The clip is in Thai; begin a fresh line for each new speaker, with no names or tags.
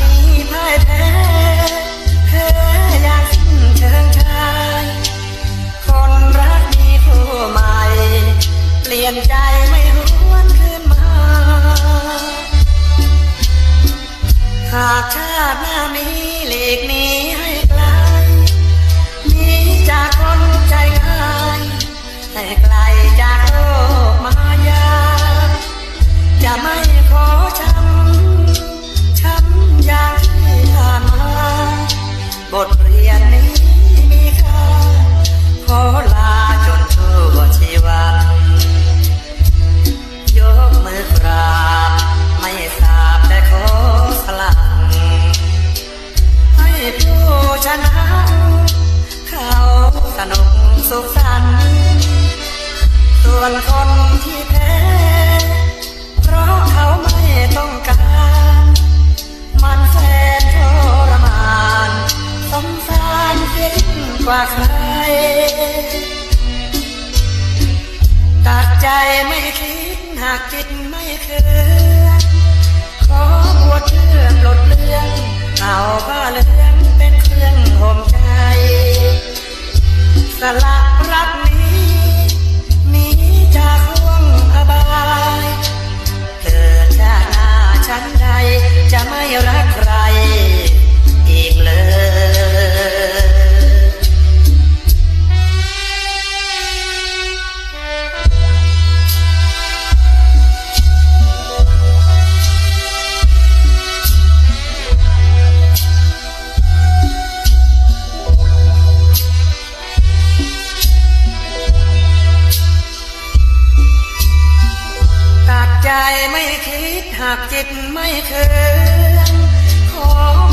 มีพ่ายแพ้อยางสิ้นเชิงชาย คนรักมีผู้ใหม่ เปลี่ยนใจไม่หวนคืนมา หากชาติหน้ามีเหล็กนี้ให้ ผู้ชนะ เขาสนุกสุขสันต์ส่วนคนที่แพ้ เพราะเขาไม่ต้องการ มันแสนทรมานสงสารเสียยิ่งกว่าใคร ตัดใจไม่คิดหากจิตไม่เคลื่อนขอบวชเชื่อปลดเลือน รักใครอีกเลยตัดใจไม่คิดหากจิตไม่เคลื่ อ